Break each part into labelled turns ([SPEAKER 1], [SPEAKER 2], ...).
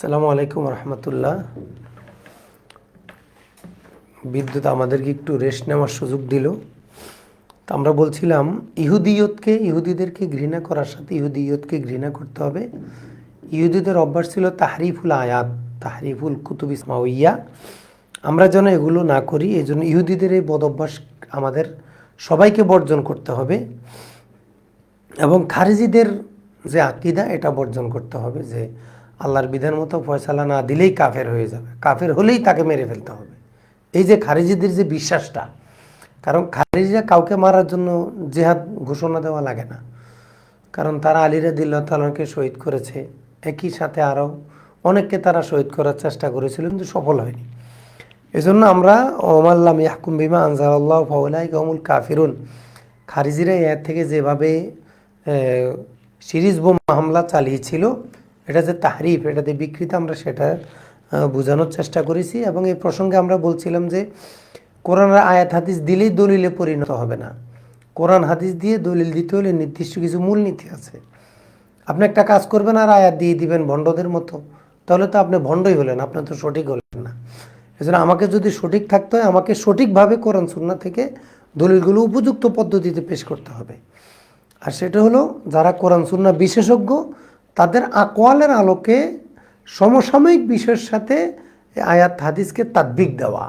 [SPEAKER 1] আসসালামু আলাইকুম রহমতুল্লাহ। বিদ্যুৎ আমাদেরকে একটু রেস্ট নেওয়ার সুযোগ দিল। তো আমরা বলছিলাম, ইহুদিয়তকে, ইহুদিদেরকে ঘৃণা করার সাথে ইহুদিয়তকে ঘৃণা করতে হবে। ইহুদিদের অভ্যাস ছিল তাহরিফুল আয়াত, তাহরিফুল কুতুব ইসমাউইয়া। আমরা যেন এগুলো না করি এই জন্য ইহুদিদের এই বদ অভ্যাস আমাদের সবাইকে বর্জন করতে হবে। এবং খারিজিদের যে আকিদা, এটা বর্জন করতে হবে যে আল্লাহর বিধান মতো ফয়সালা না দিলেই কাফের হয়ে যাবে। কাফের হলেই তাকে মেরে ফেলতে হবে। এই যে খারিজিদের যে বিশ্বাসটা, কারণ খারিজিরা কাউকে মারার জন্য জেহাদ ঘোষণা দেওয়া লাগে না। কারণ তারা আলিরা দিল্লাহ তালাকে শহীদ করেছে। একই সাথে আরও অনেককে তারা শহীদ করার চেষ্টা করেছিল, কিন্তু সফল হয়নি। এজন্য আমরা ওমাল্লাম ইয়াহকুম বিমা আনজাল্লাহ ফাউলাই কমুল কাফিরুন। খারিজিরা এর থেকে যেভাবে সিরিজ বোম হামলা চালিয়েছিল এটা যে তাহরিফ এটাতে বিকৃত, আমরা সেটা বোঝানোর চেষ্টা করেছি এবং এই প্রসঙ্গে আমরা বলছিলাম যে কোরআন আয়াত হাদিস দিলেই দলিলে পরিণত হবে না। কোরআন হাদিস দিয়ে দলিল দিতে হলে নির্দিষ্ট কিছু মূলনীতি আছে। আপনি একটা কাজ করবেন আর আয়াত দিয়ে দিবেন ভণ্ডদের মতো, তাহলে তো আপনি ভণ্ডই হলেন, আপনি তো সঠিক হলেন না। এজন্য আমাকে যদি সঠিক থাকতে হয়, আমাকে সঠিকভাবে কোরআন সুন্না থেকে দলিলগুলো উপযুক্ত পদ্ধতিতে পেশ করতে হবে। আর সেটা হলো, যারা কোরআন সুন্না বিশেষজ্ঞ তাদের আকোয়ালের আলোকে সমসাময়িক বিষয়ের সাথে আয়াত, হাদিসকে তাদ্বিক দেওয়া।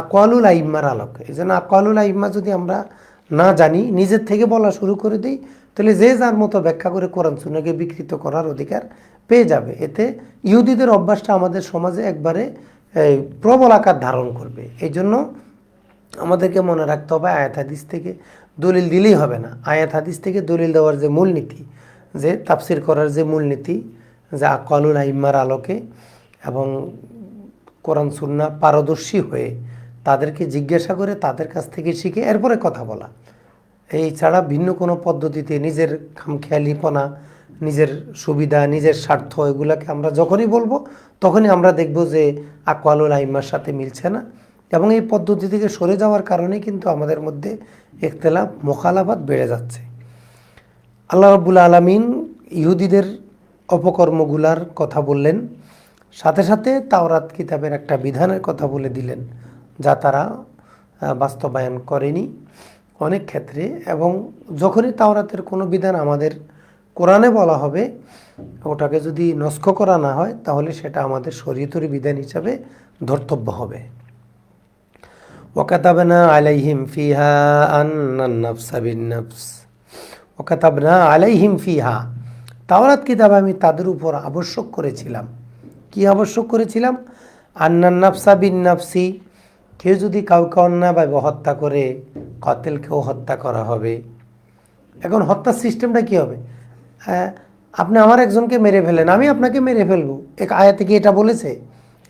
[SPEAKER 1] আকোয়ালুল আইম্মার আলোকে। এই জন্য আকোয়ালুল আইম্মা যদি আমরা না জানি, নিজের থেকে বলা শুরু করে দিই, তাহলে যে যার মতো ব্যাখ্যা করে কোরআন সুনাকে বিকৃত করার অধিকার পেয়ে যাবে। এতে ইহুদিদের অভ্যাসটা আমাদের সমাজে একবারে প্রবল আকার ধারণ করবে। এই জন্য আমাদেরকে মনে রাখতে হবে, আয়াত, হাদিস থেকে দলিল দিলেই হবে না। আয়াত, হাদিস থেকে দলিল দেওয়ার যে মূলনীতি যে তাফসির করার যে মূলনীতি, যে আকালুল আইম্মার আলোকে এবং কোরআন, সুন্না পারদর্শী হয়ে তাদেরকে জিজ্ঞাসা করে তাদের কাছ থেকে শিখে এরপরে কথা বলা। এই ছাড়া ভিন্ন কোনো পদ্ধতিতে নিজের খামখেয়ালিপনা, নিজের সুবিধা, নিজের স্বার্থ এগুলাকে আমরা যখনই বলব, তখনই আমরা দেখব যে আকওয়ালুল আইম্মার সাথে মিলছে না। এবং এই পদ্ধতি থেকে সরে যাওয়ার কারণে কিন্তু আমাদের মধ্যে একতলাপ মোকালাবাদ বেড়ে যাচ্ছে। আল্লাহ রব্বুল আলমিন ইহুদিদের অপকর্মগুলার কথা বললেন। সাথে সাথে তাওরাত কিতাবের একটা বিধানের কথা বলে দিলেন, যা তারা বাস্তবায়ন করেনি অনেক ক্ষেত্রে। এবং যখনই তাওরাতের কোনো বিধান আমাদের কোরআনে বলা হবে, ওটাকে যদি নস্ক করা না হয়, তাহলে সেটা আমাদের শরীয়তরি বিধান হিসাবে ধর্তব্য হবে। ওকাতাবেনা আলাইহিম ফিহা আন্নান নাফসা বিন নাফস। ওকাতাবনা আলাইহিম ফিহা। তাওরাত কিতাব আমি তাদের উপর আবশ্যক করেছিলাম। কি আবশ্যক করেছিলাম? আন্নান নাফসা বিন নাফসি, কেউ যদি কাউকে অন্যায়ভাবে হত্যা করে, কতেলকেও হত্যা করা হবে। এখন হত্যার সিস্টেমটা কি হবে? হ্যাঁ, আপনি আমার একজনকে মেরে ফেলেন, আমি আপনাকে মেরে ফেলব। এক আয়াতে কি এটা বলেছে?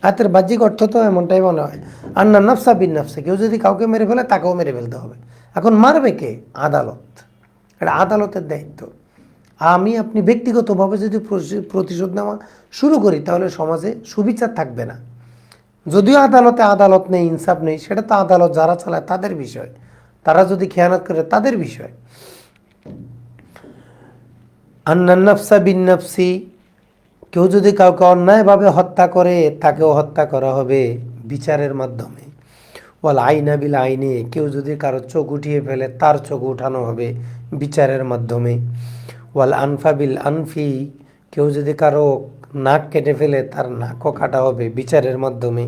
[SPEAKER 1] আয়াতের বাহ্যিক অর্থ তো এমনটাই মনে হয়। আন্না নাফসা বিন নাফসা, কেউ যদি কাউকে মেরে ফেলে, তাকেও মেরে ফেলতে হবে। এখন মারবে কে? আদালত। এটা আদালতের দায়িত্ব। আমি আপনি ব্যক্তিগতভাবে যদি প্রতিশোধ নেওয়া শুরু করি, তাহলে সমাজে সুবিচার থাকবে না। যদিও আদালতে আদালত নেই, ইনসাফ নেই, সেটা তো আদালত যারা চালায় তাদের বিষয়। তারা যদি খেয়ানত করে, তাদের বিষয়। আন্নান নফসা বিন নফসি, কেউ যদি কাউকে অন্যায়ভাবে হত্যা করে, তাকেও হত্যা করা হবে বিচারের মাধ্যমে। বিল আইনে, কেউ যদি কারও চোখ উঠিয়ে ফেলে, তার চোখ উঠানো হবে বিচারের মাধ্যমে। ওয়াল আনফা বিল আনফি, কেউ যদি কারও নাক কেটে ফেলে, তার নাকও কাটা হবে বিচারের মাধ্যমে।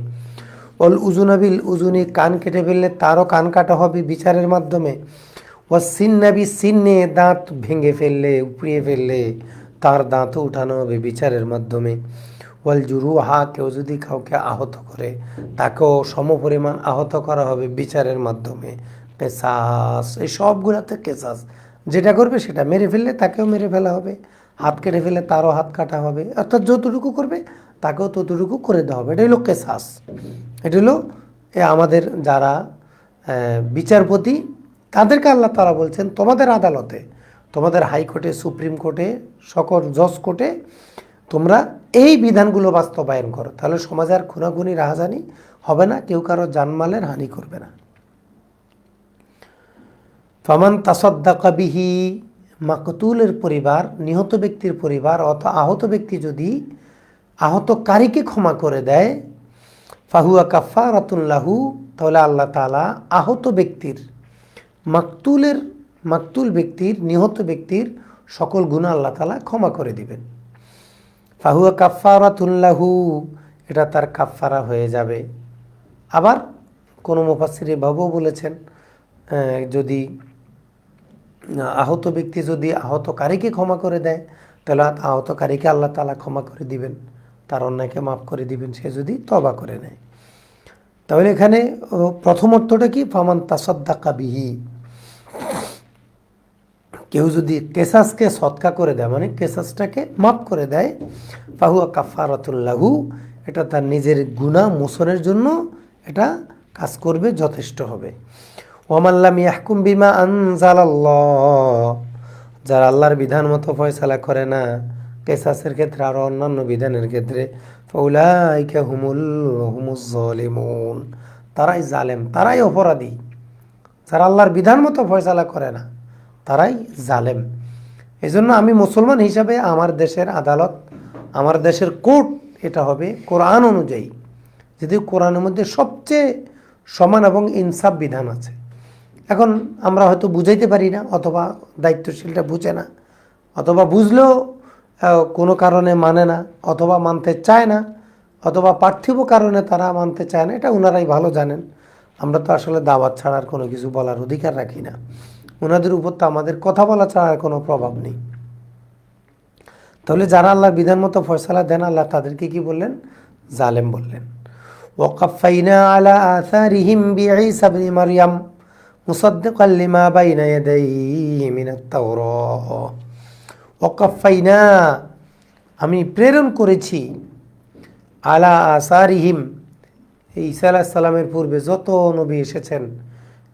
[SPEAKER 1] ওল উজুনাবিল উজুনি, কান কেটে ফেললে তারও কান কাটা হবে বিচারের মাধ্যমে। ও সিন্নাবি সিন্নে, দাঁত ভেঙে ফেললে, উপড়িয়ে ফেললে, তার দাঁতও উঠানো হবে বিচারের মাধ্যমে। ওয়াল জুরু হা কেউ যদি কাউকে আহত করে, তাকেও সমপরিমাণ আহত করা হবে বিচারের মাধ্যমে। কেসাস, এই সবগুলোতে কেসাস। যেটা করবে সেটা মেরে ফেললে তাকেও মেরে ফেলা হবে। হাত কেটে ফেলে তারও হাত কাটা হবে। অর্থাৎ যতটুকু করবে, তাকেও ততটুকু করে দেওয়া হবে। এটা হলো কেসাস। এটা হলো, এ আমাদের যারা বিচারপতি, তাদেরকে আল্লাহ তারা বলছেন, তোমাদের আদালতে, তোমাদের হাইকোর্টে, সুপ্রিম কোর্টে, সকল জজ কোর্টে তোমরা এই বিধানগুলো বাস্তবায়ন করো। তাহলে সমাজে আর খুনাখুনি, রাহাজানি হবে না। কেউ কারও জানমালের হানি করবে না। ফামান তাসদ্দাকা বিহি মাকতুলের পরিবার, নিহত ব্যক্তির পরিবার অথবা আহত ব্যক্তি যদি আহতকারীকে ক্ষমা করে দেয়, ফাহুয়া কাফা রাতুল্লাহু তাহলে আল্লাহ তালা আহত ব্যক্তির, মাকতুলের, মাকতুল ব্যক্তির, নিহত ব্যক্তির সকল গুণ আল্লাহ তালা ক্ষমা করে দিবেন। ফাহুয়া কাফা কাফারাতুল্লাহু এটা তার কাফারা হয়ে যাবে। আবার কোনো মুফাসির এভাবেও বলেছেন যদি আহত ব্যক্তি যদি আহতকারীকে ক্ষমা করে দেয়, তাহলে আহতকারীকে আল্লাহ তালা ক্ষমা করে দিবেন। তার অন্যায়কে মাফ করে দিবেন, সে যদি তবা করে নেয়। তাহলে এখানে প্রথম অর্থটা কি? ফামান তাসাদ্দাকা বিহি। কেউ যদি কেসাসকে সৎকা করে দেয় মানে কেসাসটাকে মাফ করে দেয়, ফাহুয়া কাফারাতুল্লাহু এটা তার নিজের গুণা মোচনের জন্য এটা কাজ করবে, যথেষ্ট হবে। ওমাল্লাম ইয়াহকুম বিমা আনজালাল্লাহ। যারা আল্লাহর বিধান মতো ফয়সালা করে না, কেসাসের ক্ষেত্রে আরও অন্যান্য বিধানের ক্ষেত্রে ফৌলাইকা হুমুল হুমুজ জালিমুন। তারাই জালেম, তারাই অপরাধী। যারা আল্লাহর বিধান মতো ফয়সালা করে না, তারাই জালেম। এই জন্য আমি মুসলমান হিসাবে আমার দেশের আদালত, আমার দেশের কোর্ট, এটা হবে কোরআন অনুযায়ী। যদি কোরআনের মধ্যে সবচেয়ে সমান এবং ইনসাফ বিধান আছে এখন আমরা হয়তো বুঝাইতে পারি না, অথবা দায়িত্বশীলটা বুঝে না, অথবা বুঝলেও কোনো কারণে মানে না, অথবা মানতে চায় না, অথবা পার্থিব কারণে তারা মানতে চায় না, এটা ওনারাই ভালো জানেন। আমরা তো আসলে দাওয়াত ছাড়ার কোনো কিছু বলার অধিকার রাখি না। ওনাদের উপর তো আমাদের কথা বলা ছাড়ার কোনো প্রভাব নেই। তাহলে যারা আল্লাহর বিধান মতো ফয়সালা দেন, আল্লাহ তাদেরকে কি বললেন? জালেম বললেন। ওয়াকাফাইনা আলা আসারিহিম বিঈসা ইবনে মারইয়াম মুসাদ্দিকাল লিমা বাইনা ইয়াদাইহি মিনাত তাওরাহ ওয়াকাফাইনা আমি প্রেরণ করেছি আলা আসারিহিম। এই আলাহ সালামের পূর্বে যত নবী এসেছেন,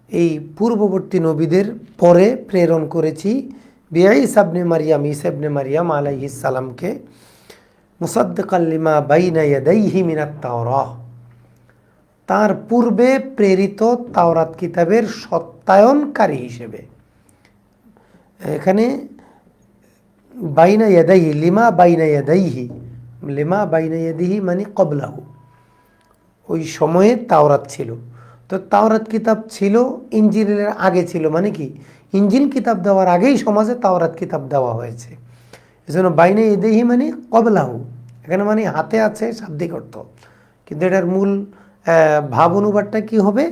[SPEAKER 1] এই পূর্ববর্তী নবীদের পরে প্রেরণ করেছি বিআই সাবনে মারিয়াম ইসাবনে মারিয়াম আলাইহিস সালামকে। মুসাদ্দিকাল্লিমা বাইনা ইয়াদাইহি মিনাত তাওরাহ। তার পূর্বে প্রেরিত তাওরাত কিতাবের সত্যায়নকারী হিসেবে। এখানে বাইনা ইয়াদাইহি, লিমা বাইনা ইয়াদাইহি। লিমা বাইনা ইয়াদিহি মানে কবলাহু। ওই সময়ে তাওরাত ছিল। তো তাওরাত কিতাব ছিল ইঞ্জিলের আগে ছিল মানে কি? ইঞ্জিল কিতাব দেওয়ার আগেই সমাজে তাওরাত কিতাব দেওয়া হয়েছে। এজন্য বাইনে এদেহি মানে কবলাহু। এখানে মানে হাতে আছে শাব্দিক অর্থ। কিন্তু এটার মূল ভাব অনুবাদটা কি হবে?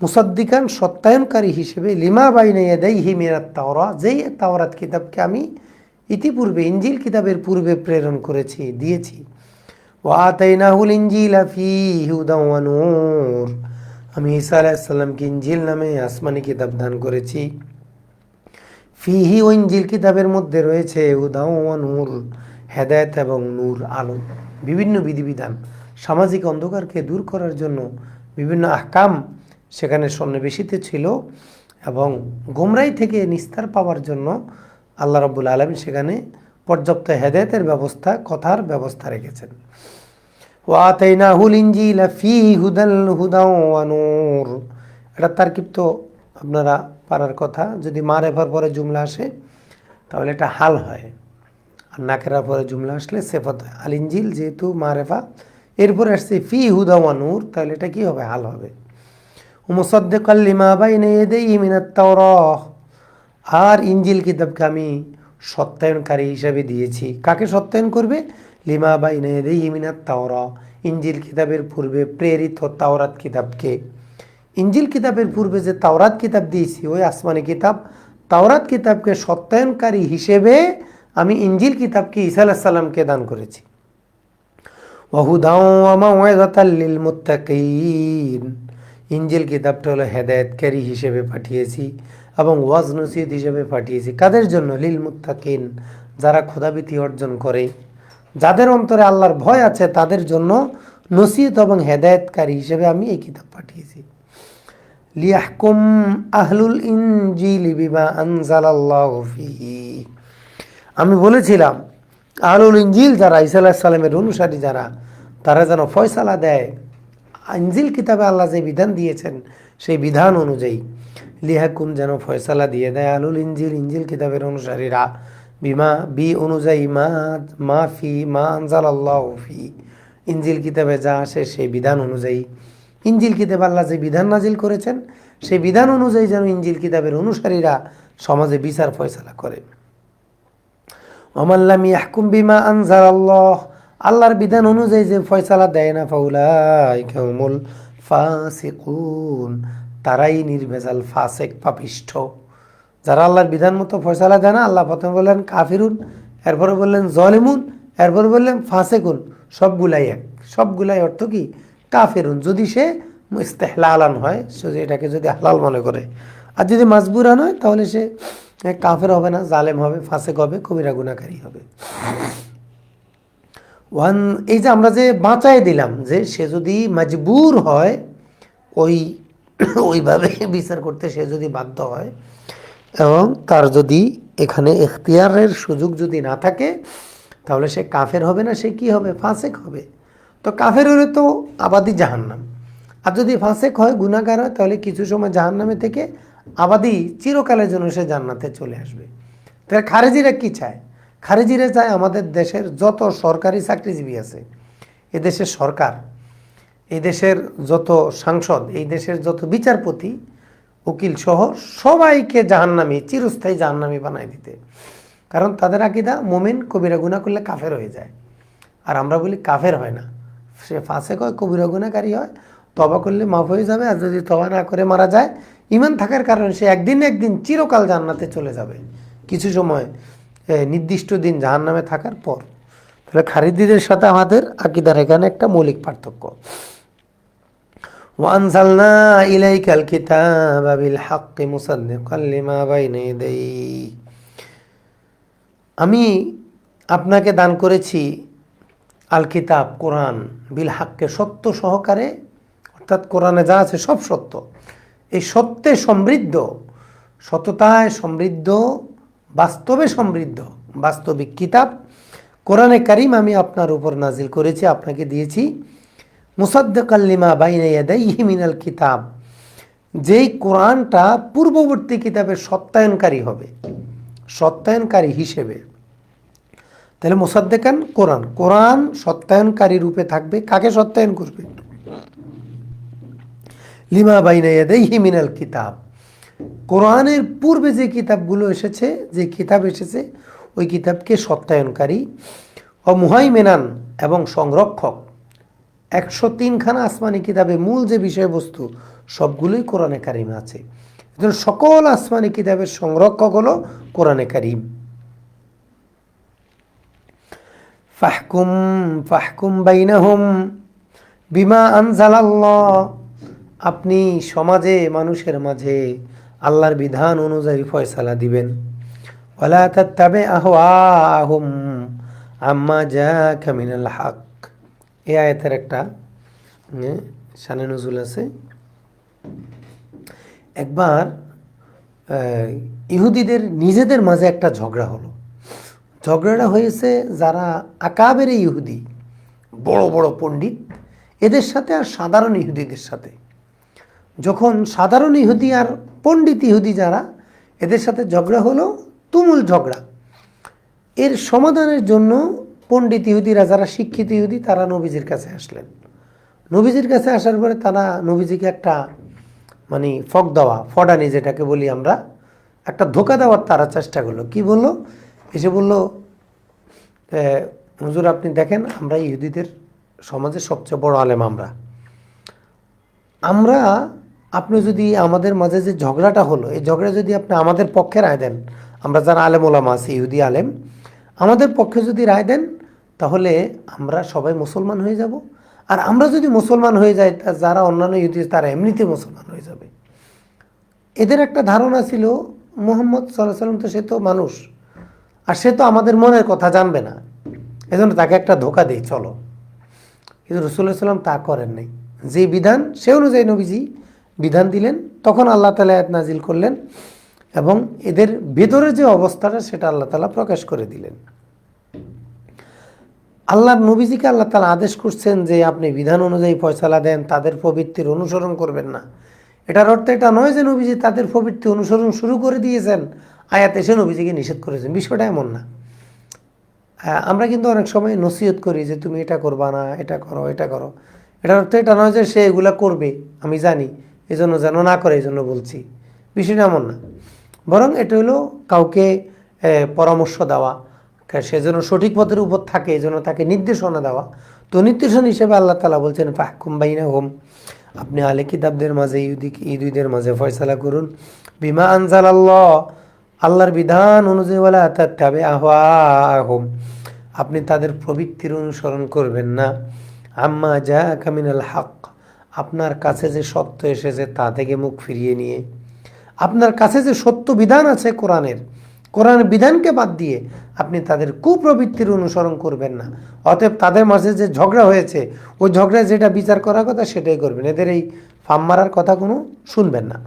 [SPEAKER 1] মুসাদ্দিকান সত্যায়নকারী হিসেবে লিমা বাইনে এদেহি মেরাত তাওরা, যেই তাওরাত কিতাবকে আমি ইতিপূর্বে ইঞ্জিল কিতাবের পূর্বে প্রেরণ করেছি, দিয়েছি। ওয়াতাইনাহুল ইনজিলা ফীহি হুদান ওয়া নূর। আমি ঈসা আলাইহিস সালামকে ইনজিল নামে আসমানি কিতাব দান করেছি। ফিহি ও ইনজিল কিতাবের মধ্যে রয়েছে হুদান ওয়া নূর, হেদায়েত এবং নূর আলো, বিভিন্ন বিধিবিধান। সামাজিক অন্ধকারকে দূর করার জন্য বিভিন্ন আহকাম সেখানে সন্নিবেশিত ছিল এবং গোমরাই থেকে নিস্তার পাওয়ার জন্য আল্লাহ রব্বুল আলমী সেখানে পর্যাপ্ত হেদায়েতের ব্যবস্থা, কথার ব্যবস্থা রেখেছেন। ওয়াতাইনাহুল ইনজিলা ফি হুদাল হুদাও ওয়া নূর। এটা তারকিব তো আপনারা পারার কথা। যদি মারেফার পরে জুমলা আসে, তাহলে এটা হাল হয়। আর নাকেরার পরে জুমলা আসলে সেফত আল ইনজিল যেহেতু মারেফা এরপরে আসছে ফি হুদা ওয়া নূর, তাহলে এটা কি হবে? হাল হবে। মুসদ্দিকাল লিমা বাইনা তাওরাহ। আর ইঞ্জিল কিতাবকে আমি সত্যায়নকারী হিসাবে দিয়েছি। কাকে সত্যায়ন করবে? লিমা বাইনে ইমিনাত তাওরা ইঞ্জিল কিতাবের পূর্বে প্রেরিত তাওরাত কিতাবকে। ইঞ্জিল কিতাবের পূর্বে যে তাওরাত কিতাব দিয়েছি, ওই আসমানি কিতাব, তাওরাত কিতাবকে সত্যায়নকারী হিসেবে আমি ইঞ্জিল কিতাবকে ঈসা আলাহ সাল্লামকে দান করেছি। ইঞ্জিল কিতাবটা হলো হেদায়েতকারী হিসেবে পাঠিয়েছি এবং ওয়াজ নসিদ হিসেবে পাঠিয়েছি। কাদের জন্য? লিল মুত্তাকিন, যারা ক্ষুধাবৃত্তি অর্জন করে। যাদের অন্তরে আল্লাহর ভয় আছে, তাদের জন্য নসিহত এবং হেদায়েতকারী হিসেবে আমি এই কিতাব পাঠিয়েছি। লিয়াহকুম আহলুল ইনজিল বিমা আনজালাল্লাহু আমি বলেছিলাম আহলুল ইঞ্জিল যারা ঈসা আলাইহিস সালামের অনুসারী যারা, তারা যেন ফয়সালা দেয়। আঞ্জিল কিতাবে আল্লাহ যে বিধান দিয়েছেন, সেই বিধান অনুযায়ী লিহাকুম যেন ফয়সালা দিয়ে দেয় আলুল ইঞ্জিল ইঞ্জিল কিতাবের অনুসারীরা। বিমা, বি অনুযায়ী মা মা ফি, মা আনজাল আল্লাহ ফি। ইঞ্জিল কিতাবে যা আসে, সেই বিধান অনুযায়ী। ইঞ্জিল কিতাব আল্লাহ যে বিধান নাজিল করেছেন, সেই বিধান অনুযায়ী যেন ইঞ্জিল কিতাবের অনুসারীরা সমাজে বিচার ফয়সালা করে। অমাল্লাম ইয়াহকুম বিমা আনজাল আল্লাহ আল্লাহর বিধান অনুযায়ী যে ফয়সালা দেয় না ফাউলাই কেমল ফাসিকুন। তারাই নির্ভেজাল, ফাসেক, পাপিষ্ঠ। যারা আল্লাহর বিধান মতো ফয়সালা দেয় না, আল্লাহ প্রথমে বললেন কাফিরুন, এরপরে বললেন জলেমুন, এরপরে বললেন ফাসেকুন। সবগুলাই এক। সবগুলাই অর্থ কি? কাফেরুন। যদি সে ইস্তেহলালান হয়, সে এটাকে যদি হালাল মনে করে। আর যদি মাজবুরান হয়, তাহলে সে কাফের হবে না, জালেম হবে, ফাসেক হবে, কবিরা গুণাকারী হবে। ওয়ান, এই যে আমরা যে বাঁচাই দিলাম, যে সে যদি মজবুর হয়, ওই, ওইভাবে বিচার করতে সে যদি বাধ্য হয়, এবং তার যদি এখানে এখতিয়ারের সুযোগ যদি না থাকে, তাহলে সে কাফের হবে না, সে কি হবে? ফাঁসেক হবে। তো কাফের হলে তো আবাদি জাহান্নাম। আর যদি ফাঁসেক হয় গুণাগার হয়, তাহলে কিছু সময় জাহান্নামে থেকে আবাদি চিরকালের জন্য সে জান্নাতে চলে আসবে। তাহলে খারেজিরা কি চায়? খারেজিরা চায় আমাদের দেশের যত সরকারি চাকরিজীবী আছে, এ দেশের সরকার এই দেশের যত সাংসদ, এই দেশের যত বিচারপতি, উকিল সহ সবাইকে জাহান্নামি, চিরস্থায়ী জাহান্নামি বানায় দিতে। কারণ তাদের আকিদা, মোমেন কবিরা গুণা করলে কাফের হয়ে যায়। আর আমরা বলি কাফের হয় না। সে ফাঁসে কয়, কবিরা গুণাকারী হয় তবা করলে মাফ হয়ে যাবে, আর যদি তবা না করে মারা যায় ইমান থাকার কারণে সে একদিন একদিন চিরকাল জান্নাতে চলে যাবে। কিছু সময় নির্দিষ্ট দিন জাহান নামে থাকার পর। তাহলে খারিদিদের সাথে আমাদের আকিদার এখানে একটা মৌলিক পার্থক্য। ওয়ানসালনা ইলাইকাল কিতাব বিল হাক্কি মুসাদ্দিকাল লিমা বাইনা ইয়াদাই আমি আপনাকে দান করেছি আল কিতাব, কোরআন, বিল হাক্কে সত্য সহকারে, অর্থাৎ কোরআনে যা আছে সব সত্য। এই সত্যে সমৃদ্ধ, সততায় সমৃদ্ধ, বাস্তবে সমৃদ্ধ, বাস্তবিক কিতাব কোরআনে কারিম আমি আপনার উপর নাজিল করেছি, আপনাকে দিয়েছি। মুসাদ্দাকাল্লিমা বাইনে ইয়াদাইহি মিনাল কিতাব। যেই কোরআনটা পূর্ববর্তী কিতাবের সত্যায়নকারী হবে, সত্যায়নকারী হিসেবে। তাহলে মোসাদ্দেকান কোরআন কোরআন সত্যায়নকারী রূপে থাকবে, কাকে সত্যায়ন করবে? লিমা বাইনা ইয়াদাইহি মিনাল কিতাব। কোরআনের পূর্বে যে কিতাবগুলো এসেছে, যে কিতাব এসেছে, ওই কিতাবকে সত্যায়নকারী ও মুহাইমেনান এবং সংরক্ষক একশো তিনখানা আসমানি কিতাবে মূল যে বিষয়বস্তু, সবগুলোই কোরআনে কারিমে আছে। এজন্য সকল আসমানি কিতাবের সংরক্ষক হলো কোরআনে কারিম। ফাহকুম ফাহকুম বাইনাহুম বিমা আনজালাল্লাহ। আপনি সমাজে মানুষের মাঝে আল্লাহর বিধান অনুযায়ী ফয়সালা দিবেন। তাত্তাবে আহওয়াহুম আম্মা হক। এই আয়াতের একটা এ, শানে নজুল আছে। একবার ইহুদিদের নিজেদের মাঝে একটা ঝগড়া হলো। ঝগড়াটা হয়েছে যারা আকাবের ইহুদি বড় বড় পণ্ডিত এদের সাথে আর সাধারণ ইহুদিদের সাথে। যখন সাধারণ ইহুদি আর পণ্ডিত ইহুদি যারা এদের সাথে ঝগড়া হলো তুমুল ঝগড়া। এর সমাধানের জন্য পণ্ডিত ইহুদিরা যারা শিক্ষিত ইহুদি তারা নবীজির কাছে আসলেন। নবীজির কাছে আসার পরে তারা নবীজিকে একটা মানে ফক দেওয়া ফডানি যেটাকে বলি আমরা একটা ধোকা দেওয়ার তারা চেষ্টা করল। কি বলল? এসে বলল "এ, হুজুর আপনি দেখেন আমরা ইহুদিদের সমাজের সবচেয়ে বড় আলেম আমরা। আমরা আপনি যদি আমাদের মাঝে যে ঝগড়াটা হলো, এই ঝগড়া যদি আপনি আমাদের পক্ষে রায় দেন, আমরা যারা আলেম ওলামা আছি, ইহুদি আলেম, আমাদের পক্ষে যদি রায় দেন, তাহলে আমরা সবাই মুসলমান হয়ে যাব। আর আমরা যদি মুসলমান হয়ে যাই, তা যারা অন্যান্য ইহুদি তারা এমনিতে মুসলমান হয়ে যাবে। এদের একটা ধারণা ছিল, মোহাম্মদ সাল্লাহ সাল্লাম তো সে তো মানুষ, আর সে তো আমাদের মনের কথা জানবে না। এজন্য তাকে একটা ধোকা দেই, চলো। কিন্তু রসুল্লাহ সাল্লাম তা করেন নাই। যে বিধান, সে অনুযায়ী নবীজি বিধান দিলেন, তখন আল্লাহ তালা আয়াত নাজিল করলেন এবং এদের ভেতরের যে অবস্থাটা সেটা আল্লাহ তালা প্রকাশ করে দিলেন। আল্লাহর নবীজিকে আল্লাহ তালা আদেশ করছেন যে আপনি বিধান অনুযায়ী ফয়সালা দেন, তাদের প্রবৃত্তির অনুসরণ করবেন না। এটার অর্থ এটা নয় যে নবীজি তাদের প্রবৃত্তি অনুসরণ শুরু করে দিয়েছেন, আয়াত এসে নবীজিকে নিষেধ করেছেন, বিষয়টা এমন না। আমরা কিন্তু অনেক সময় নসিহত করি যে তুমি এটা করবা না, এটা করো এটা করো। এটার অর্থ এটা নয় যে সে এগুলা করবে, আমি জানি। এজন্য যেন না করে এই জন্য বলছি। বিষয়টা এমন না। বরং এটা হলো কাউকে পরামর্শ দেওয়া সে যেন সঠিক পথের উপর থাকে এই জন্য তাকে নির্দেশনা দেওয়া। তো নির্দেশনা হিসেবে আল্লাহ তালা বলছেন, ফাহকুম বাইনা হোম আপনি আলে কিতাবদের মাঝে ইহুদি ইহুদিদের মাঝে ফয়সালা করুন। বিমা আনজাল আল্লাহ আল্লাহর বিধান অনুযায়ী বলে তাবে আহা হোম আপনি তাদের প্রবৃত্তির অনুসরণ করবেন না। আম্মা যা কামিনাল হক আপনার কাছে যে সত্য এসেছে তা থেকে মুখ ফিরিয়ে নিয়ে। আপনার কাছে যে সত্য বিধান আছে কোরআনের কোরআনের বিধানকে বাদ দিয়ে আপনি তাদের কুপ্রবৃত্তির অনুসরণ করবেন না। অতএব তাদের মাঝে যে ঝগড়া হয়েছে, ওই ঝগড়ায় যেটা বিচার করার কথা সেটাই করবেন। এদের এই ফার্ম মারার কথা কোনো শুনবেন না।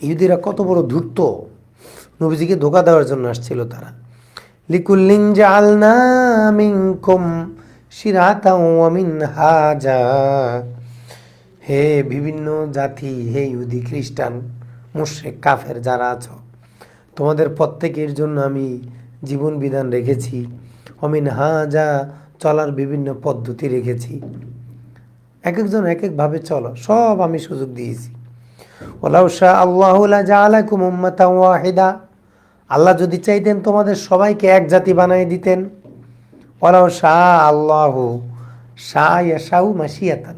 [SPEAKER 1] ইহুদিরা কত বড় ধূর্ত। নবীজিকে ধোকা দেওয়ার জন্য আসছিল তারা। লিকুল্লিন জালনা মিনকুম হে বিভিন্ন জাতি, হে ইহুদি, খ্রিস্টান, মুশরিক, কাফের যারা আছো, তোমাদের প্রত্যেকের জন্য আমি জীবন বিধান রেখেছি। অমিন হাজা চলার বিভিন্ন পদ্ধতি রেখেছি। এক একজন এক একভাবে চলো, সব আমি সুযোগ দিয়েছি। আল্লাহ যদি চাইতেন তোমাদের সবাইকে এক জাতি বানিয়ে দিতেন। ওলাউ শাহ আল্লাহ শাহ ইয়াশাউ মাসিয়াতান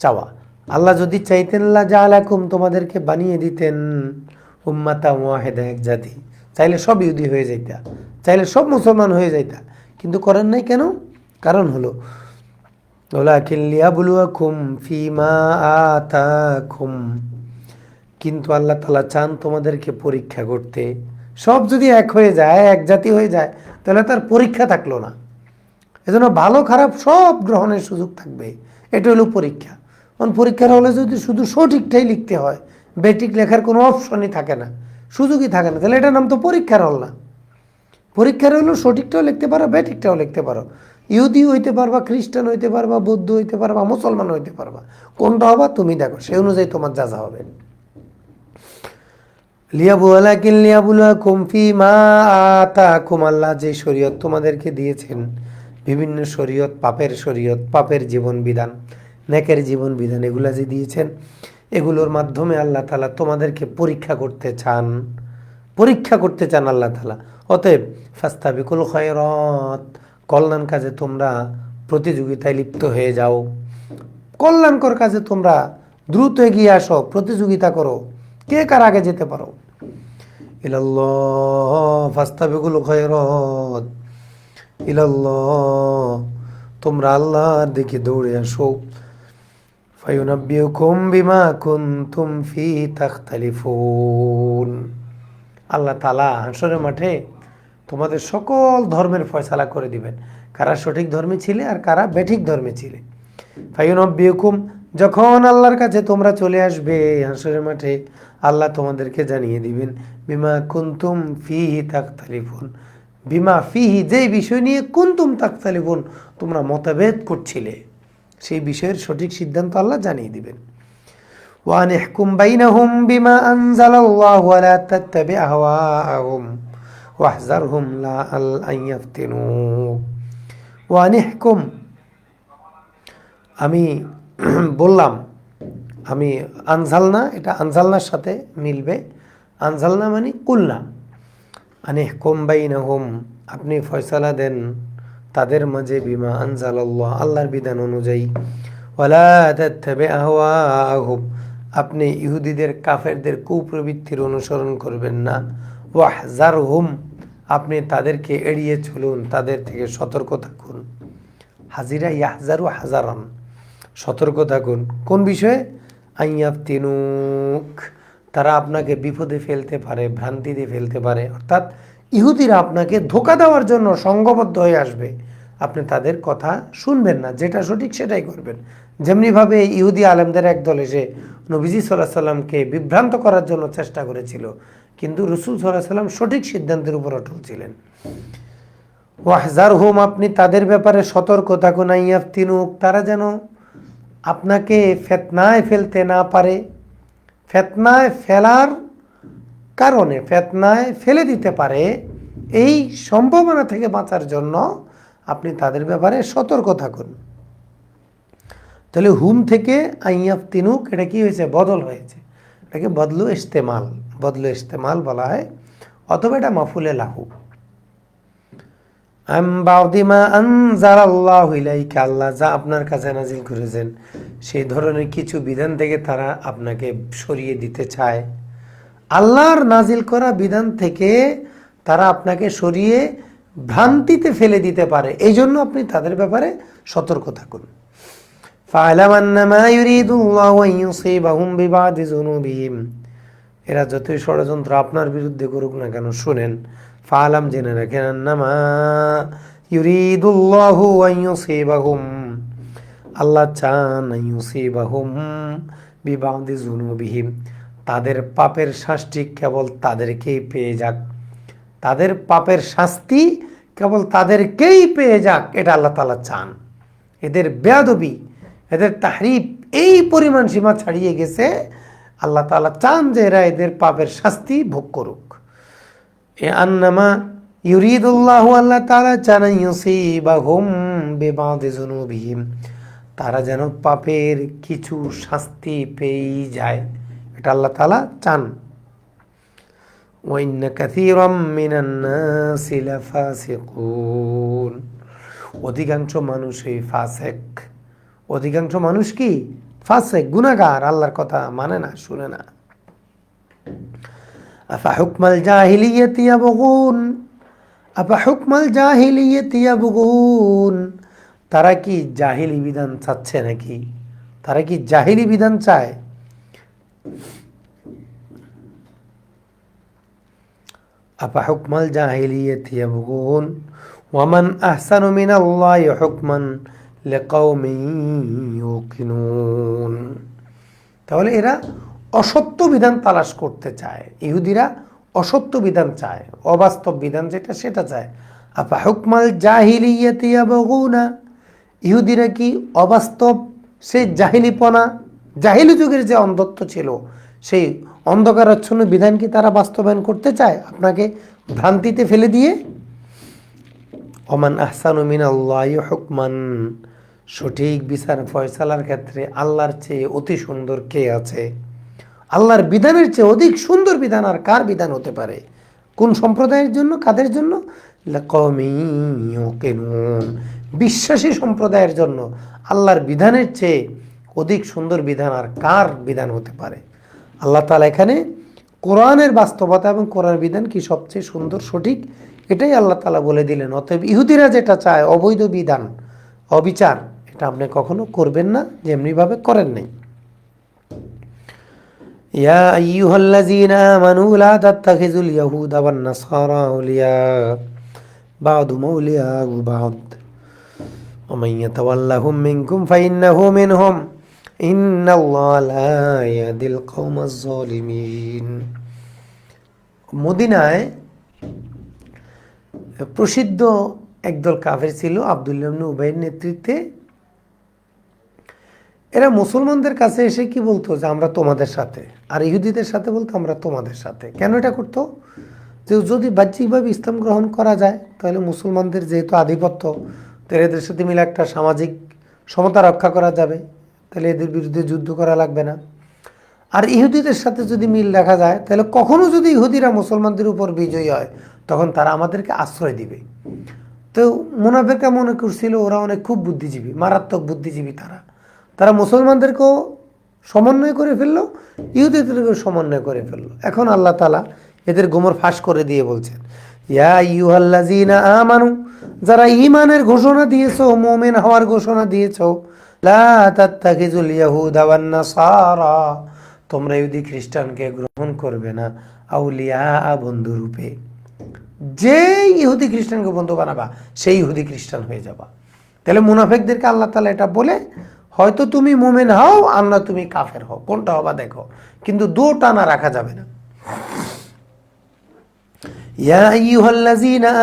[SPEAKER 1] চাওয়া, আল্লাহ যদি চাইতেন, লা জাআলাকুম, তোমাদেরকে বানিয়ে দিতেন উম্মাতা ওয়াহেদা, এক জাতি। চাইলে সব ইহুদি হয়ে যাইতা, চাইলে সব মুসলমান হয়ে যাইতা। কিন্তু করেন নাই কেন? কারণ হলো ওলাকিন লিয়াবলুয়াকুম ফিমা আতাকুম। কিন্তু আল্লাহ তালা চান তোমাদেরকে পরীক্ষা করতে। সব যদি এক হয়ে যায়, এক জাতি হয়ে যায় তাহলে তার পরীক্ষা থাকল না। এজন্য ভালো খারাপ সব গ্রহণের সুযোগ থাকবে। এটা হলো পরীক্ষা। কারণ পরীক্ষার হলে যদি শুধু সঠিকটাই লিখতে হয়, বেটিক লেখার কোনো অপশনই থাকে না, সুযোগই থাকে না। তাহলে এটার নাম তো পরীক্ষার হল না। পরীক্ষার হলো সঠিকটাও লিখতে পারো, বেটিকটাও লিখতে পারো। ইহুদি হইতে পারবা, খ্রিস্টান হইতে পারবা, বৌদ্ধ হইতে পারবা, মুসলমান হইতে পারবা, কোনটা হবা তুমি দেখো, সেই অনুযায়ী তোমার যা যা হবে। মা যে শরীয়ত তোমাদেরকে দিয়েছেন, বিভিন্ন শরীয়ত, পাপের শরীয়ত, পাপের জীবন বিধান, নেকের জীবন বিধান, এগুলা যে দিয়েছেন, এগুলোর মাধ্যমে আল্লাহ তালা তোমাদেরকে পরীক্ষা করতে চান। পরীক্ষা করতে চান আল্লাহ তালা অতএব ফাস্তাবিকুল খয়রত, কল্যাণ কাজে তোমরা প্রতিযোগিতায় লিপ্ত হয়ে যাও। কল্যাণকর কাজে তোমরা দ্রুত এগিয়ে আসো, প্রতিযোগিতা করো। কে কার আগে যেতে পারো? ইলাল্লাহ ফাস্তাবিকুল খয়রত। ইলাল্লাহ, তোমরা আল্লাহর দিকে দৌড়ে আসো। ফায়ুনাব্বিউকুম বিমা কুনতুম ফি তাখতালিফুন। আল্লাহ তাআলা হাসরের মাঠে তোমাদের সকল ধর্মের ফয়সালা করে দিবেন। কারা সঠিক ধর্মে ছিলে আর কারা বেঠিক ধর্মে ছিলে। ফায়ুনাব্বিউকুম, যখন আল্লাহর কাছে তোমরা চলে আসবে হাসরের মাঠে আল্লাহ তোমাদেরকে জানিয়ে দিবেন, বিমা কুন্তুম ফিহি তাকতালিফুন বিমা ফিহি যে বিষয় নিয়ে কুন্তুম তাকতালিফুন তোমরা মতভেদ করছিলে, সেই বিষয়ের সঠিক সিদ্ধান্ত আল্লাহ জানিয়ে দিবেন। ওয়ান ইহকুম বাইনাহুম বিমা আনজালাল্লাহু ওয়ালা তাত্তাবি আহওয়াআহুম, ওয়াহজারহুম লা আল আইয়াফতিনুক ওয়ান ইহকুম, আমি বললাম আমি আনজালনা, এটা আনজালনার সাথে মিলবে। আনজালনা মানে কুল্লা। আনে হুকুম বাইনাহুম, আপনি ফয়সালা দেন তাদের মাঝে বিমা আনজাল আল্লাহ আল্লাহর বিধান অনুযায়ী। আপনি ইহুদিদের, কাফেরদের কুপ্রবৃত্তির অনুসরণ করবেন না। ওয়াহজারহুম, আপনি তাদেরকে এড়িয়ে চলুন, তাদের থেকে সতর্ক থাকুন। হাজিরা ইয়াহজারু হাজারান, সতর্ক থাকুন। কোন বিষয়ে? আইয়াব তিনুক তারা আপনাকে বিপদে ফেলতে পারে, ভ্রান্তিতে ফেলতে পারে। অর্থাৎ ইহুদিরা আপনাকে ধোকা দেওয়ার জন্য সঙ্গবদ্ধ হয়ে আসবে। আপনি তাদের কথা শুনবেন না, যেটা সঠিক সেটাই করবেন। যেমনিভাবে ইহুদি আলেমদের একদল এসে নবীজি সাল্লাহ সাল্লামকে বিভ্রান্ত করার জন্য চেষ্টা করেছিল, কিন্তু রসুল সাল্লাহ সাল্লাম সঠিক সিদ্ধান্তের উপর অটল ছিলেন। ওয়াহজার হোম আপনি তাদের ব্যাপারে সতর্ক থাকুন আইয়াফতিনুক তারা যেন আপনাকে ফেতনায় ফেলতে না পারে, ফেতনায় ফেলার কারণে ফেতনায় ফেলে দিতে পারে, এই সম্ভাবনা থেকে বাঁচার জন্য আপনি তাদের ব্যাপারে সতর্ক থাকুন। তাহলে হুম থেকে আইয়াফ তিনুক, এটা কি হয়েছে? বদল হয়েছে। এটাকে বদলু ইস্তেমাল বদলু ইস্তেমাল বলা হয়, অথবা এটা মাফুলে লাহু। আল্লাহ যা আপনার কাছে নাজিল করেছেন, সেই ধরনের কিছু বিধান থেকে তারা আপনাকে সরিয়ে দিতে চায়। আল্লাহর নাজিল করা বিধান থেকে তারা আপনাকে সরিয়ে ভ্রান্তিতে ফেলে দিতে পারে। এই জন্য আপনি তাদের ব্যাপারে সতর্ক থাকুন। এরা যতই ষড়যন্ত্র আপনার বিরুদ্ধে করুক না কেন, শুনেন ফালাম জেনে রাখেন আন্নামা ইউরিদুল্লাহু আন ইউসিবাহুম। আল্লাহ চান আন ইউসিবাহুম বিবাদি জুনুবিহিম তাদের পাপের শাস্তি কেবল তাদেরকেই পেয়ে যাক। তাদের পাপের শাস্তি কেবল তাদেরকেই পেয়ে যাক, এটা আল্লাহ তাআলা চান। এদের বেয়াদবি, এদের তাহরিফ এই পরিমাণ সীমা ছাড়িয়ে গেছে। আল্লাহ তাআলা চান যে এরা এদের পাপের শাস্তি ভোগ করুক। এ আন্নামা ইউরিদুল্লাহ আল্লাহ তাআলা চান ইউসিবাহুম বিবাদি জুনুবিহিম তারা যেন পাপের কিছু শাস্তি পেয়েই যায় এটা আল্লাহ তাআলা চান وإن كثيرا من الناس لفاسقون অধিকাংশ মানুষ এই ফাসেক অধিকাংশ মানুষ কি ফাসেক গুনাহগার আল্লাহর কথা মানে না শুনে না আফা হুকমাল জাহিলিয়াতি ইয়াবগুন? আফা হুকমাল জাহিলিয়াতি ইয়াবগুন? তারা কি জাহিলি বিধান চাচ্ছে নাকি? তারা কি জাহিলি বিধান চায়? আফা হুকমাল জাহিলিয়াতি ইয়াবগুন? ওয়ামান আহসানু মিনাল্লাহি তাহলে এরা অসত্য বিধান তালাশ করতে চায়। ইহুদিরা অসত্য বিধান চায়। অবাস্তব বিধান যেটা, সেটা চায়। আফা হুকমাল জাহিলিয়াতি ইয়াবগুনা। ইহুদিরা কি অবাস্তব? সেই জাহিলিপনা, জাহিলি যুগের যে অন্ধত্ব ছিল, সেই অন্ধকারাচ্ছন্ন বিধান কি তারা বাস্তবায়ন করতে চায়? আপনাকে ভ্রান্তিতে ফেলে দিয়ে? অমান আহসানু মিন আল্লাহ হুকমান। সঠিক বিচার, ফয়সালার ক্ষেত্রে আল্লাহর চেয়ে অতি সুন্দর কে আছে? আল্লাহর বিধানের চেয়ে অধিক সুন্দর বিধান আর কার বিধান হতে পারে? কোন সম্প্রদায়ের জন্য, কাদের জন্য। বিশ্বাসী সম্প্রদায়ের জন্য আল্লাহর বিধানের চেয়ে অধিক সুন্দর বিধান আর কার বিধান হতে পারে? আল্লাহ তালা এখানে কোরআনের বাস্তবতা এবং কোরআন বিধান কি সবচেয়ে সুন্দর, সঠিক? এটাই আল্লাহ তালা বলে দিলেন। অতএব ইহুদিরা যেটা চায় অবৈধ বিধান, অবিচার, এটা আপনি কখনো করবেন না, যেমনিভাবে করেন নাই। ইয়া আইয়ুহাল্লাযীনা আমানু লা তাত্তাখিযুল ইয়াহুদা ওয়ান নাসারা আউলিয়া। বা'দুম আউলিয়াউ বা'দ। ওয়া মান ইয়াতাওয়াল্লাহুম মিনকুম ফাইন্নাহু মিনহুম। ইন্নাল্লাহা লা ইয়াহদিল কওমাজ জালিমিন মদিনায় প্রসিদ্ধ একদল কাফের ছিল আবদুল্লাহ ইবনে উবাইয়ের নেতৃত্বে। এরা মুসলমানদের কাছে এসে কি বলতো যে, আমরা তোমাদের সাথে। আর ইহুদিদের সাথে বলতো, আমরা তোমাদের সাথে। কেন এটা করতো? যে যদি বাহ্যিকভাবে ইসলাম গ্রহণ করা যায়, তাহলে মুসলমানদের যেহেতু আধিপত্য, তাহলে এদের সাথে মিলে একটা সামাজিক সমতা রক্ষা করা যাবে, তাহলে এদের বিরুদ্ধে যুদ্ধ করা লাগবে না। আর ইহুদিদের সাথে যদি মিল দেখা যায়, তাহলে কখনো যদি ইহুদিরা মুসলমানদের উপর বিজয়ী হয়, তখন তারা আমাদেরকে আশ্রয় দিবে। তো মুনাফেকরা মনে করছিল, ওরা অনেক খুব বুদ্ধিজীবী, মারাত্মক বুদ্ধিজীবী তারা। তারা মুসলমানদেরকেও সমন্বয় করে ফেলল, ইহুদিদেরকেও সমন্বয় করে ফেলল। এখন আল্লাহ তালা এদের গোমর ফাঁস করে দিয়ে বলছেন, ইয়া ইউহাল্লাজিনা আমানু, যারা ইমানের ঘোষণা দিয়েছ, মোমেন হওয়ার ঘোষণা দিয়েছ তোমরা ইহুদি খ্রিস্টানকে গ্রহণ করবে না, আউলিয়া বন্ধু রূপে। যে ইহুদি খ্রিস্টানকে বন্ধু বানাবা, সেই ইহুদি খ্রিস্টান হয়ে যাবা। তাহলে মুনাফেকদেরকে আল্লাহ তালা এটা বলে হয়তো তুমি মোমেন হও, আর না তুমি কাফের হও। কোনটা হবা দেখো। কিন্তু দু টানা রাখা যাবে না।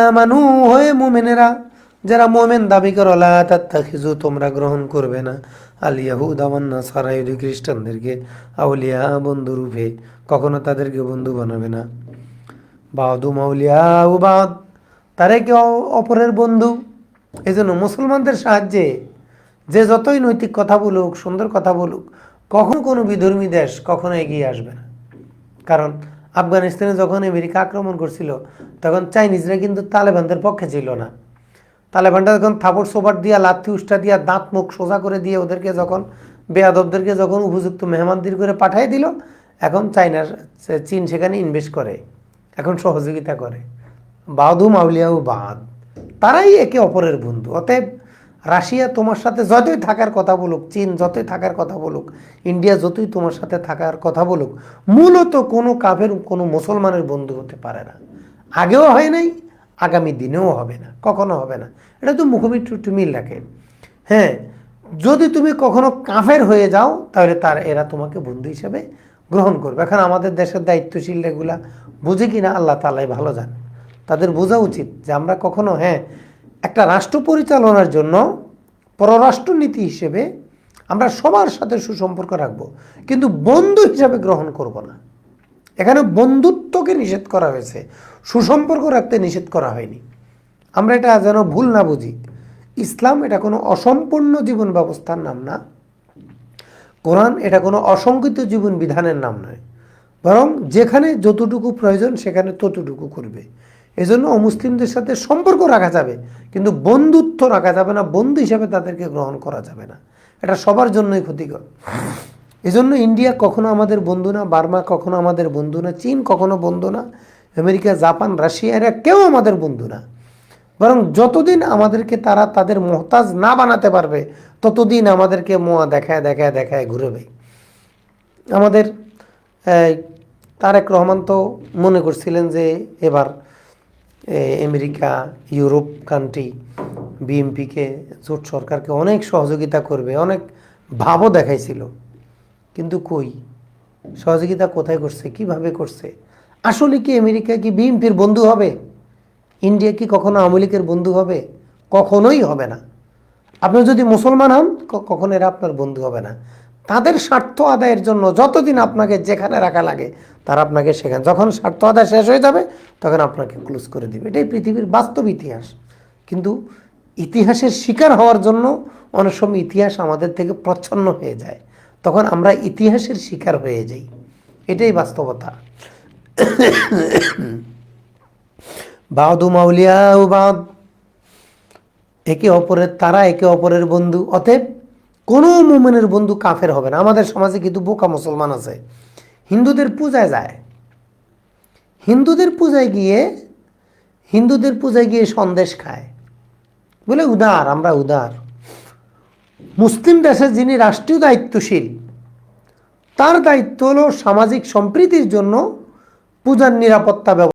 [SPEAKER 1] আমানু, হে মুমিনেরা, যারা মুমিন দাবি করো তাত্তাখিজু তোমরা গ্রহণ করবে না। আল ইয়াহুদা ওয়ান নাসারা ইহুদি খ্রিস্টানদেরকে আউলিয়া বন্ধু রূপে। কখনো তাদেরকে বন্ধু বানাবে না। বাদু মাউলিয়া ও বাদ, তারা কি অ- অপরের বন্ধু? এই জন্য মুসলমানদের সাহায্যে যে যতই নৈতিক কথা বলুক, সুন্দর কথা বলুক, কখন কোনো বিধর্মী দেশ কখনো এগিয়ে আসবে না। কারণ আফগানিস্তানে যখন আমেরিকা আক্রমণ করছিল, তখন চাইনিজরা কিন্তু তালেবানদের পক্ষে ছিল না। তালেবানটা যখন থাপড় সোপাট দিয়া, লাথি উষ্টা দিয়া, দাঁত মুখ সোজা করে দিয়ে ওদেরকে যখন, বেয়াদবদেরকে যখন উপযুক্ত মেহমানদের করে পাঠিয়ে দিল, এখন চাইনার চীন সেখানে ইনভেস্ট করে, এখন সহযোগিতা করে। বাদু মাউলিয়াও বাদ। তারাই একে অপরের বন্ধু। অতএব রাশিয়া তোমার সাথে যতই থাকার কথা বলুক, চীন যতই থাকার কথা বলুক, ইন্ডিয়া যতই তোমার সাথে থাকার কথা বলুক, মূলত কোনো কাফের, কোনো মুসলমানের বন্ধু হতে পারে না। আগেও হয় নাই, আগামী দিনেও হবে না, কখনো হবে না। এটা তো মুখবির মিল রাখে হ্যাঁ যদি তুমি কখনো কাফের হয়ে যাও, তাহলে তার, এরা তোমাকে বন্ধু হিসেবে গ্রহণ করবে। এখন আমাদের দেশের দায়িত্বশীল এগুলা বুঝে কিনা, আল্লাহ তালাই ভালো জানে। তাদের বোঝা উচিত যে আমরা কখনো হ্যাঁ একটা রাষ্ট্র পরিচালনার জন্য পররাষ্ট্রনীতি হিসেবে আমরা সবার সাথে সুসম্পর্ক রাখব। কিন্তু বন্ধু হিসাবে গ্রহণ করব না। এখানে বন্ধুত্বকে নিষেধ করা হয়েছে। সুসম্পর্ক রাখতে নিষেধ করা হয়নি। আমরা এটা যেন ভুল না বুঝি। ইসলাম এটা কোনো অসম্পূর্ণ জীবন ব্যবস্থার নাম না। কোরআন এটা কোনো অসংকিত জীবন বিধানের নাম নয়। বরং যেখানে যতটুকু প্রয়োজন সেখানে ততটুকু করবে। এজন্য অমুসলিমদের সাথে সম্পর্ক রাখা যাবে, কিন্তু বন্ধুত্ব রাখা যাবে না, বন্ধু হিসাবে তাদেরকে গ্রহণ করা যাবে না। এটা সবার জন্যই ক্ষতিকর। এজন্য ইন্ডিয়া কখনো আমাদের বন্ধু না, বার্মা কখনো আমাদের বন্ধু না, চীন কখনো বন্ধু না, আমেরিকা, জাপান, রাশিয়া, এরা কেউ আমাদের বন্ধু না। বরং যতদিন আমাদেরকে তারা তাদের মহতাজ না বানাতে পারবে, ততদিন আমাদেরকে মোয়া দেখায় দেখায় দেখায় ঘুরবে। আমাদের তারেক রহমান তো মনে করছিলেন যে এবার আমেরিকা, ইউরোপ কান্ট্রি বিএমপিকে জোট সরকারকে অনেক সহযোগিতা করবে, অনেক ভাবও দেখাইছিল। কিন্তু কই? সহযোগিতা কোথায় করছে? কীভাবে করছে? আসলে কি আমেরিকা কি বিএমপির বন্ধু হবে? ইন্ডিয়া কি কখনো আওয়ামী লীগের বন্ধু হবে? কখনোই হবে না। আপনি যদি মুসলমান হন কখনো এরা আপনার বন্ধু হবে না। তাদের স্বার্থ আদায়ের জন্য যতদিন আপনাকে যেখানে রাখা লাগে, তারা আপনাকে সেখানে, যখন স্বার্থ আদায় শেষ হয়ে যাবে তখন আপনাকে ক্লোজ করে দিবে। এটাই পৃথিবীর বাস্তব ইতিহাস। কিন্তু ইতিহাসের শিকার হওয়ার জন্য অনেক সময় ইতিহাস আমাদের থেকে প্রচ্ছন্ন হয়ে যায়। তখন আমরা ইতিহাসের শিকার হয়ে যাই। এটাই বাস্তবতা। বাদু মাউলিয়া ও বাদ, একে অপরের তারা, একে অপরের বন্ধু। অতএব কোনো মোমেনের বন্ধু কাফের হবে না। আমাদের সমাজে কিন্তু বোকা মুসলমান আছে। হিন্দুদের পূজায় যায়। হিন্দুদের পূজায় গিয়ে, হিন্দুদের পূজায় গিয়ে সন্দেশ খায়। বলে উদার, আমরা উদার। মুসলিম দেশে যিনি রাষ্ট্রীয় দায়িত্বশীল, তার দায়িত্ব হল সামাজিক সম্প্রীতির জন্য পূজার নিরাপত্তা ব্যবস্থা।